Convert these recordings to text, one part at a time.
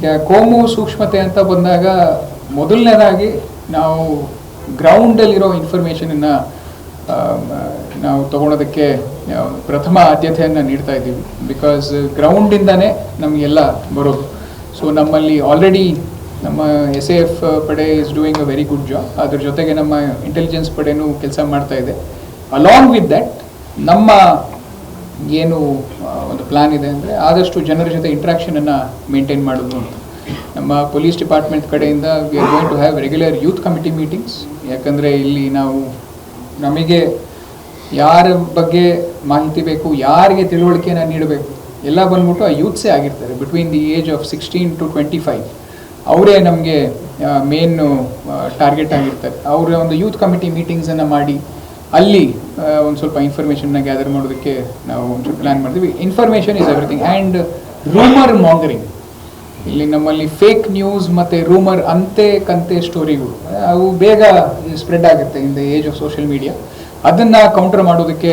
ಈಗ ಕೋಮು ಸೂಕ್ಷ್ಮತೆ ಅಂತ ಬಂದಾಗ ಮೊದಲನೇದಾಗಿ ನಾವು ಗ್ರೌಂಡಲ್ಲಿರೋ ಇನ್ಫಾರ್ಮೇಷನನ್ನು ನಾವು ತಗೊಳೋದಕ್ಕೆ ಪ್ರಥಮ ಆದ್ಯತೆಯನ್ನು ನೀಡ್ತಾ ಇದ್ದೀವಿ. ಬಿಕಾಸ್ ಗ್ರೌಂಡಿಂದನೇ ನಮಗೆಲ್ಲ ಬರೋದು. ಸೊ ನಮ್ಮಲ್ಲಿ ಆಲ್ರೆಡಿ ನಮ್ಮ ಎಸ್ ಎ ಎಫ್ ಪಡೆ is doing a very good job ಅದ್ರ ಜೊತೆಗೆ ನಮ್ಮ ಇಂಟೆಲಿಜೆನ್ಸ್ ಪಡೆನೂ ಕೆಲಸ ಮಾಡ್ತಾ ಇದೆ. ಅಲಾಂಗ್ ವಿತ್ ದಟ್ ನಮ್ಮ ಏನು ಒಂದು ಪ್ಲಾನ್ ಇದೆ ಅಂದರೆ ಆದಷ್ಟು ಜನರ ಜೊತೆ ಇಂಟ್ರಾಕ್ಷನನ್ನು ಮೇಂಟೈನ್ ಮಾಡೋದು ಅಂತ. ನಮ್ಮ ಪೊಲೀಸ್ ಡಿಪಾರ್ಟ್ಮೆಂಟ್ ಕಡೆಯಿಂದ we are going to have regular youth committee meetings ಯಾಕಂದರೆ ಇಲ್ಲಿ ನಾವು ನಮಗೆ ಯಾರ ಬಗ್ಗೆ ಮಾಹಿತಿ ಬೇಕು, ಯಾರಿಗೆ ತಿಳುವಳಿಕೆನ ನೀಡಬೇಕು, ಎಲ್ಲ ಬಂದ್ಬಿಟ್ಟು ಆ ಯೂತ್ಸೇ ಆಗಿರ್ತಾರೆ. Between the age of sixteen to twenty five ಅವರೇ ನಮಗೆ ಮೇನ್ ಟಾರ್ಗೆಟ್ ಆಗಿರ್ತಾರೆ. ಅವರ ಒಂದು ಯೂತ್ ಕಮಿಟಿ ಮೀಟಿಂಗ್ಸನ್ನು ಮಾಡಿ ಅಲ್ಲಿ ಒಂದು ಸ್ವಲ್ಪ ಇನ್ಫಾರ್ಮೇಷನ್ನ ಗ್ಯಾದರ್ ಮಾಡೋದಕ್ಕೆ ನಾವು ಒಂದು ಪ್ಲ್ಯಾನ್ ಮಾಡ್ತೀವಿ. Information is everything and rumour mongering ಇಲ್ಲಿ ನಮ್ಮಲ್ಲಿ ಫೇಕ್ ನ್ಯೂಸ್ ಮತ್ತು ರೂಮರ್ ಅಂತೆ ಕಂತೆ ಸ್ಟೋರಿಗಳು ಅವು ಬೇಗ ಸ್ಪ್ರೆಡ್ ಆಗುತ್ತೆ in the age of social media ಅದನ್ನು ಕೌಂಟರ್ ಮಾಡೋದಕ್ಕೆ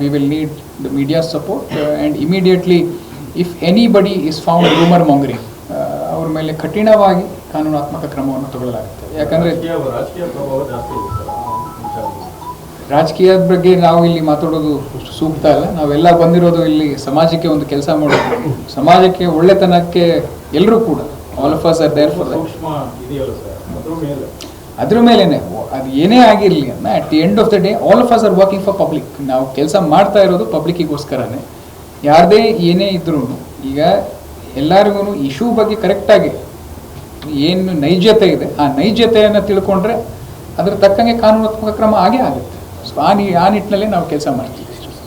we will need the media support and immediately if anybody is found rumour mongering ಅವ್ರ ಮೇಲೆ ಕಠಿಣವಾಗಿ ಕಾನೂನಾತ್ಮಕ ಕ್ರಮವನ್ನು ತಗೊಳ್ಳಲಾಗುತ್ತೆ. ಯಾಕಂದರೆ ರಾಜಕೀಯದ ಬಗ್ಗೆ ನಾವು ಇಲ್ಲಿ ಮಾತಾಡೋದು ಸೂಕ್ತ ಅಲ್ಲ. ನಾವೆಲ್ಲ ಬಂದಿರೋದು ಇಲ್ಲಿ ಸಮಾಜಕ್ಕೆ ಒಂದು ಕೆಲಸ ಮಾಡೋದು. ಸಮಾಜಕ್ಕೆ ಒಳ್ಳೆತನಕ್ಕೆ ಎಲ್ಲರೂ ಕೂಡ all of us are there for ಅದ್ರ ಮೇಲೇನೆ ಅದು ಏನೇ ಆಗಿರಲಿ ಅನ್ನ at the end of the day all of us are working for public ನಾವು ಕೆಲಸ ಮಾಡ್ತಾ ಇರೋದು ಪಬ್ಲಿಕ್ಕಿಗೋಸ್ಕರನೇ. ಯಾರದೇ ಏನೇ ಇದ್ರೂ ಈಗ ಎಲ್ಲರಿಗೂ ಇಶ್ಯೂ ಬಗ್ಗೆ ಕರೆಕ್ಟಾಗಿ ಏನು ನೈಜತೆ ಇದೆ. ಆ ನೈಜತೆಯನ್ನು ತಿಳ್ಕೊಂಡ್ರೆ ಅದ್ರ ತಕ್ಕಂಗೆ ಕಾನೂನಾತ್ಮಕ ಕ್ರಮ ಆಗೇ ಆಗುತ್ತೆ. ಸೊ ಆ ನಿ ಆ ನಿಟ್ಟಿನಲ್ಲಿ ನಾವು ಕೆಲಸ ಮಾಡ್ತೀವಿ.